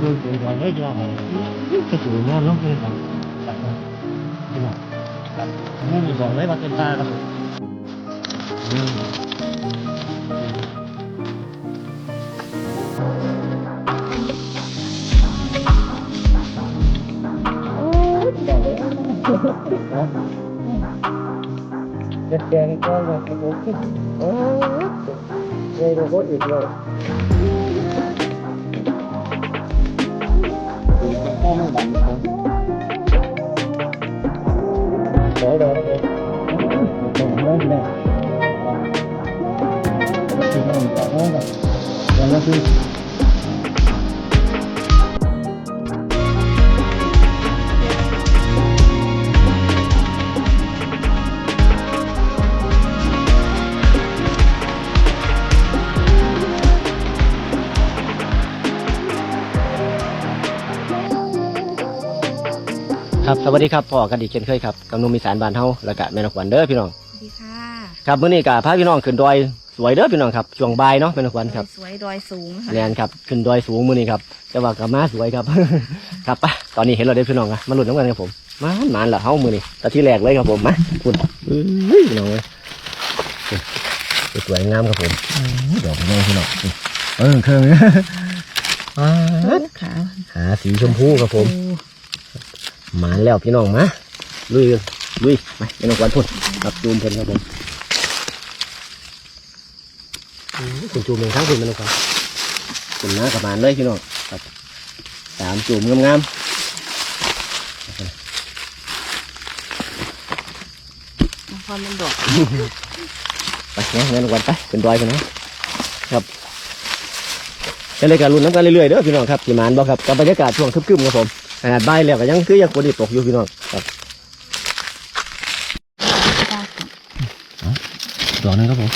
คือคือก่อนเลยจ้าก็ถือว่าน้องคือครับครับที่บอกครับนี่มีบอกเลย ครับสวัสดีครับพ่อกันอีกเช่นเคยครับกับหนุ่มอีสานบ้านเฮาแล้วก็แม่นกหวันเด้อพี่น้องสวัสดีค่ะครับมื้อนี้ก็พาพี่น้องขึ้นดอยสวยเด้อพี่น้องครับช่วงบ่ายเนาะแม่นกหวันครับสวยดอยสูงค่ะแนนครับขึ้นดอยสูงมื้อนี้ครับแต่ว่าก็มาสวยครับ ครับปะตอนนี้เห็นเราได้อพี่น้องอะมาลุ้นน้ำกันครับผมมานมานละเฮามื้อนี้แต่ที่แรกเลยครับผมมาคุณอุ้ยพี่น้องเอ้ยสวยงามครับผมอื้อดอกไม้พี่น้องเออเครื่องอ่าขาหาสีชมพูครับผม หมานแล้วพี่น้องมาลุยเลยลุยไปไม่ต้องกวนพุ่นครับจูมเพิ่นครับผมอื้อคุณจูมเองทั้งคุณไม่ต้องกวนคุณน้ากับหมานเลยพี่น้องครับสามจูมงามพอมันดอกๆไปเนี่ยไม่ต้องกวนไปเป็นดอยไปนะครับก็เลยการลุ้นน้ำกันเรื่อยๆเด้อพี่น้องครับที่หมานบ่ครับกับบรรยากาศช่วงคึมๆครับผม ขนาดบ่ายแล้วก็ยังคือยังฝนตกอยู่พี่น้องครับดอกนึงครับผม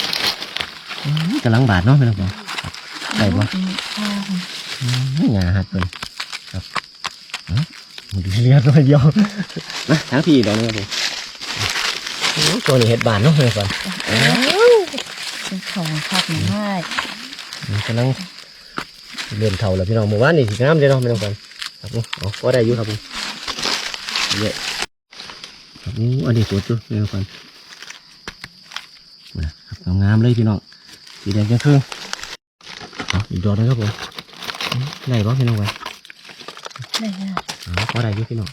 อื้อกำลังบาดเนาะพี่น้องครับได้บ่หงาหัดเป็นครับเลียดน้อยเดียวนะทั้งพี่ดอกนึงครับผมโอ้ตัวนี้เห็ดบานเนาะเลยก่อนเป็นของภาคเหนือให้กำลังเลื่อนเท่าแล้วพี่น้องหมู่บ้านนี่สีน้ำเลยเนาะไม่ต้องกัน ครับผมอ๋อก็ได้อยู่ครับผมเยอะครับโอ้อันนี้สวยจุ๊ไม่ต้องกันนะครับงามๆเลยพี่น้องสีแดงจังคืออ๋ออีกดอกนึงครับผมไหนบ้างพี่น้องกันได้ค่ะอ๋อพอได้อยู่พี่น้อง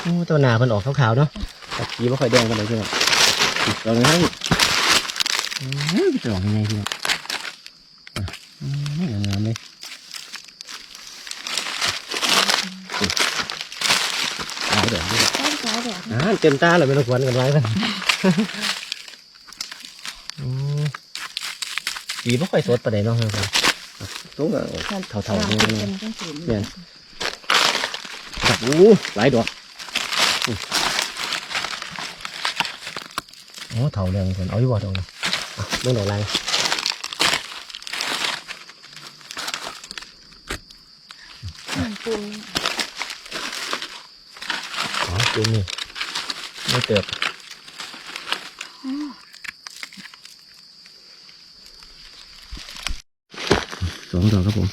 โอ้ตัวหนาเพิ่นออกขาวๆเนาะตัดสีไม่ค่อยแดงกันเลยพี่น้องอีกดอกหนึงให้อืมจะออกยังไงพี่น้องอะอืมงามๆเลย เดี๋ยวต้นสายดอกอ่าเต็มตาเลยไม่ต้องกวนกันไว้กันอืมสีไม่ค่อยสดประเดี๋ยวเนาะครับตุ้งอะเท่าๆนี่เป็เนาะนต้นสูงเนี่ยครับอู้หลายดอกโอ้เถาเรื่องคนเอาอยู่บ่ดอกนี่อะเรื่องดอกอะไรปู นอ๋อจุ่มนี่ไม่เติบสองดอกครับผม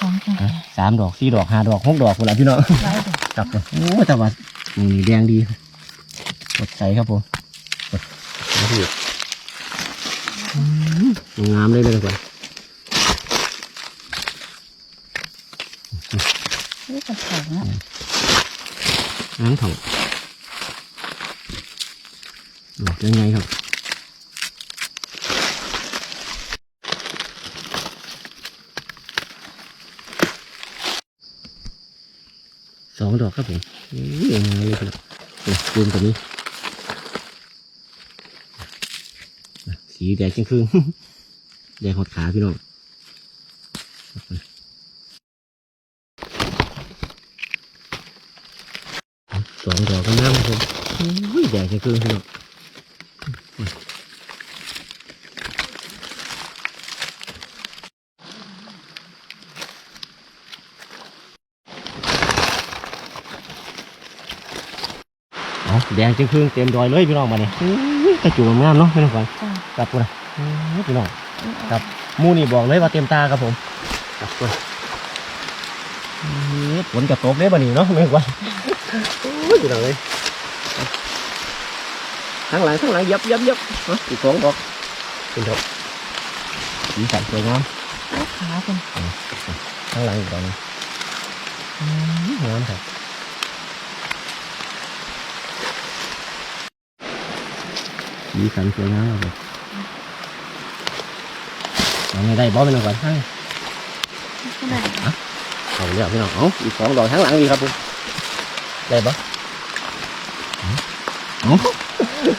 สองค่ะอะสามดอกสี่ดอกห้าดอกหกดอกคนละพี่น้องหลายดอกจับเลยโอ้แต่ว่าอืมแดงดีสดใสครับผมมาที่อืมงามเลยเลยดีกว่านี่กับของอะ น้ำเถาดอกยังไงครับสองดอกครับผมนี่ยังไงเลยครับนี่รวมกันนี้ สีแดงครึ่งๆแดงหดขาพี่น้องสอง ดอกก็น้ำผมอุ้ยแดงครึ่งๆพี่น้องเอาแดงครึ่งเต็มดอยเลยพี่น้องมาเนี่ยกระจุกงามเนาะพี่น้องฟังจ้าครับกูนะพี่น้องครับมูนี่บอกเลยว่าเต็มตาครับผมครับตัวเอ๊ะฝนกระตกได้บ่หนีเนาะไม่กว่า โอ้ยอยู่หลังเลยข้างหลังข้างหลังยับยับยับเอาอีกสองดอกเป็นดอกสีสันสวยงามโอ้ขาคุณ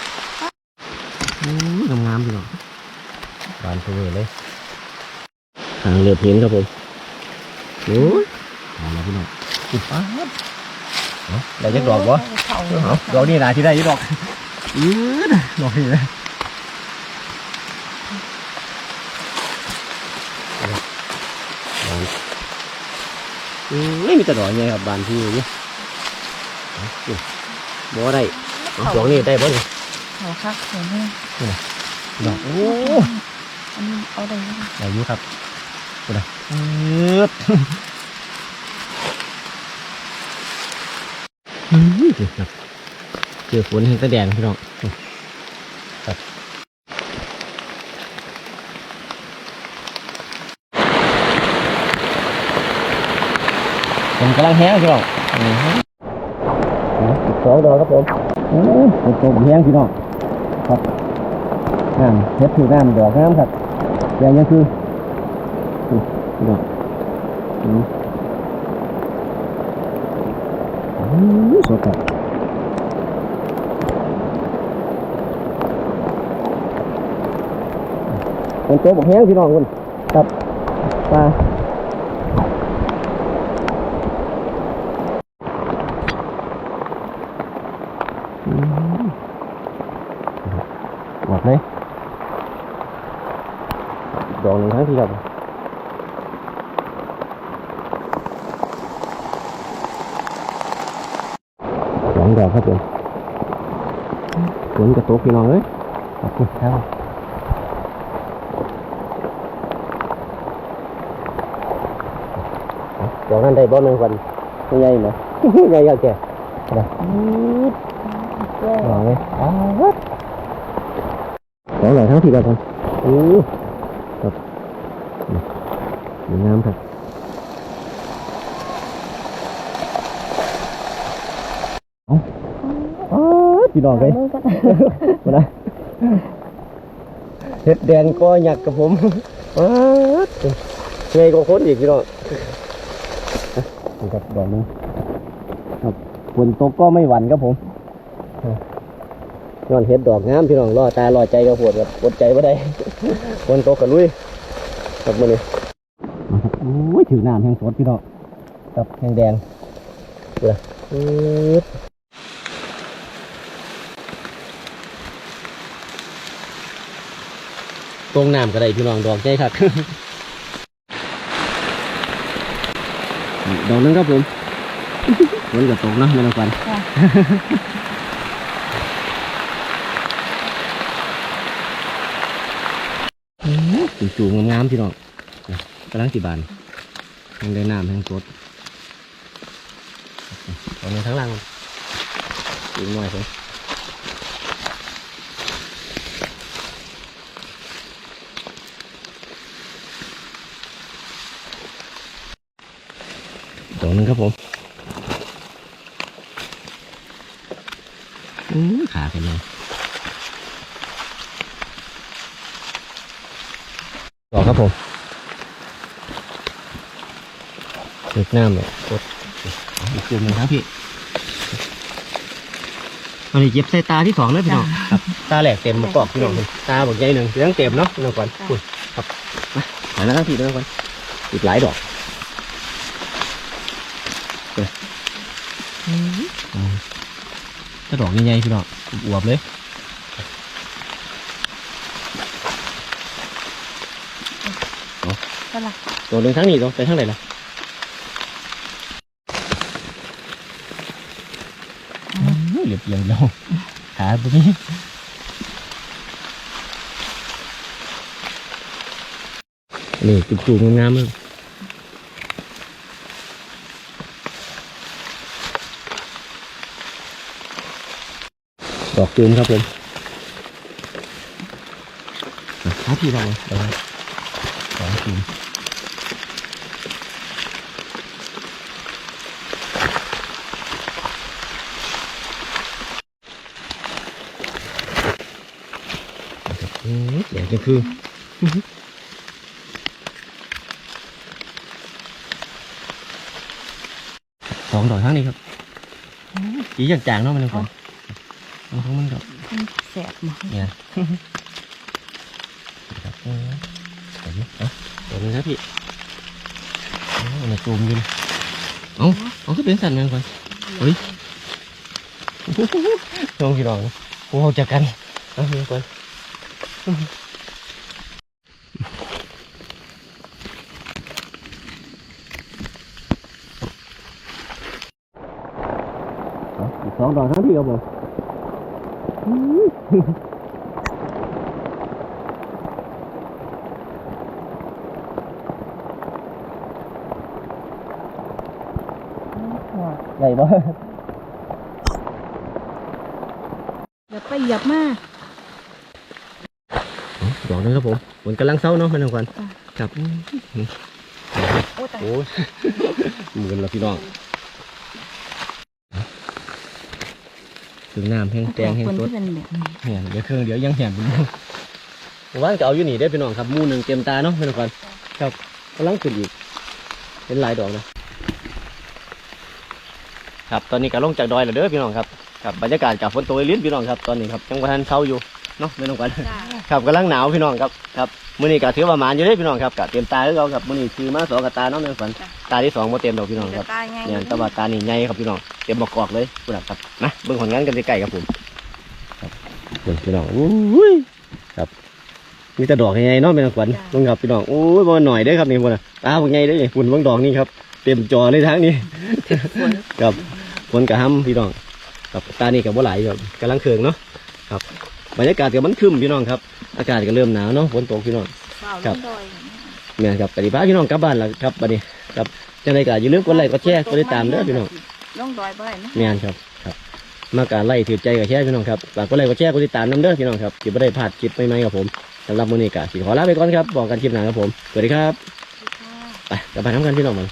ข้างหลังอีกดอกหนึงอืมงามครับสีสันสวยงามครับผมเอาไงได้บอสไปหน่อยก่อนให้ก็ได้เอาเรียกพี่น้องเอาอีกสองดอกข้างหลังดีครับผมได้ปะเอาอืมงามๆพี่น้องบานเสวยเลยทางเรือเพนครับผมโอ้ยเอาละพี่น้องอีกป้าดเอาได้จักดอกบ่เขาเอาดอกนี้นะที่ได้อยี่ดอกอือดอกนี้เลยบานอืมไม่มีแต่ดอกไงครับบานที่นี่เอาสิบ่ได้เอา ดอกนี้ได้บ่นี่เขาคักเห็นไหมดอกโอ้อันนี้เอาได้ไหมได้อยู่ครับกูได้อืดอืมครับเจอฝนเห็นแตะแดงพี่น้องครับผมกำลังแห้งพี่น้องอืมอีกสองดอกครับผม โอ้ยฝนตกแห้งพี่น้องครับน้ำเฮ็ดถือน้ำดอกน้ำครับแดงยังคืออืมพี่น้องอืมอืมสดครับคนโตบกแห้งพี่น้องคนครับปลาอืมหมดเลยดอกหนึ่งครั้งที่ครับส องดอกครับผมฝนกระตกพี่น้องเอ้ยขอบคุณครับเดี๋ยวนั้นได้บ่หนึ่งวันไม่ใหญ่ไหมใหญ่ยาวแก่นะลองเลยอ้าวสองหน่อยทั้งทีกันครับโอ้ครับนี่งามครับเอาอ้าว พี่น้องเลยมือกันมานะเห็ดแดงก็หยักกับผมอ้าวไงก็ค้นอีกพี่น้องนี่ครับดอกหนึงครับฝนตกก็ไม่หวั่นครับผมย้อนเห็ดดอกงามพี่น้องรอตารอใจกับปวดครับอดใจไม่ได้ฝนตกกับลุยครับมาเลยโอ้ยถือน้ำแห้งสดพี่น้องครับแห้งแดงเดี๋ยวปึ๊บ ตรงน้ำก็ได้พี่น้องดอกใจครับดอกนึงครับผมมันก็ตกนะไม่ต้องฟันจู่ๆงามๆพี่น้องนะกำลังสีบานยังได้น้ำยังสดตอนนี้ทั้งล่างมันอีกหน่อยผมด หนึงครับผมอื้อขาเป็นไงดอกครับผมเล็กน้ำเลยกดอีกจุ่มหนึ่งครับพี่อันนี้เย็บใส่ตาที่สองเลยพี่น้องครับตาแหลกเต็มมากอกพี่น้องเลยตาบอกใหญ่หนึ่งเลี้ยงเต็มเนาะพี่น้องก่อนคุณครับมาหาแล้วครับพี่พี่น้องก่อนอีกหลายดอก ถ้าดอกใหญ่ๆพี่น้องอวบๆเลยก็ละตัวหนึ่งทั้งนี้ตัวไปทั้งไหนล่ะเหลียบเอียงเราขาตรงนี้นี่จุ่มๆงามๆเลย ดอกจูมครับผมหาที่เราเลยเอาไว้ดอกจูมอืมเสียงก็คือสองดอกทั้งนี้ครับสีจางๆเนาะ มันเลยก่อนมันของมันดอกมันแสบหมดเนี่ยครับเออเดี๋ยวนี้เอาเดี๋ยวนี้ครับพี่โอ้มันจูมอยินเอาเอาก็เป็นสันมันก่อนเฮ้ยลองพี่น้องโอ้เจอกันเอาพี่ก่อนเอาอีกสองดอกทั้งที่ครับผม ไหนบ้าอย่าไปเหยียบมาดอกนึงครับผมฝนกำลังเศร้าเนาะมันทุกคนจ้ะครับโอ้ตายโอ้ยหมื่นละพี่น้อง ถึงน้ำแห้งแตงแห้งคนสดที่เป็นแบบนี้เหียนเดี๋ยวเครื่องเดี๋ยวยังเหียนบุญว่านก็เอาอยู่นี่ได้อพี่น้องครับหมูหนึ่งเต็มตาเนาะพี่น้องก่อนครับกำลังขึ้นอีกเป็นหลายดอกนะครับตอนนี้ก็ลงจากดอยแล้วเด้อพี่น้องครับครับบรรยากาศกับฝนตกลิ้นพี่น้องครับตอนนี้ครับยังวันทันเช้าอยู่เนาะพี่น้องก่อนจ้าครับกำลังหนาวพี่น้องครับครับมื้อนี้ก็ถือว่าหมานอยู่เด้อพี่น้องครับกะเตรียมตาคือเราครับมื้อนี้คือมาสองกับตาเนาะแม่นฝัน ตาที่สองบ่เต็มดอกพี่น้องครับตายไงเนี่ยแตว่าตานี่ใหญ่ครับพี่น้องเต็มบกอกเลยพุ่นน่ะครับนะเบิ่งผลงานกันใกล้ๆครับผมครับเบิ่งพี่น้องอุ้ยครับมีแต่ดอกใหญ่ๆเนาะแม่นฝันเบิ่งครับพี่น้องโอ้ยบ่หน่อยเด้อครับนี่พุ่นน่ะตาบ่ใหญ่เด้อนี่พุ่นเบิ่งดอกนี่ครับเต็มจอเลยทางนี้ฝนครับฝนกระห้ำพี่น้องครับตานี่กับบ่หลายครับกำลังเคืองเนาะครับบรรยากาศกับมันครึมพี่น้องครับ อากาศก็เริ่มหนาวเนาะฝนตกพี่น้องเปล่าครัลบงดอยเนี่ยครับปฏิบัติพี่น้องกลับบ้านแล้วครับบัดนี้ ครับจังไดก็อย่าลืมกดไลค์กดแชร์กดติดตามเด้อพี่น้องลงดอยบ่ได้นะเนี่ยครับครับ มาการไล่ถือใจกับแชร์พี่น้องครับฝากกดไลค์กดแชร์กดติดตามน้ำเด้อพี่น้องครับจะไม่ได้พลาดคลิปใหม่ๆกับผมสำหรับมื้อนี้ก็สิขอลาไปก่อนครับบอกกันคลิปหน้าครับผมสวัสดีครับไปกลับไปทำกันพี่น้องมัน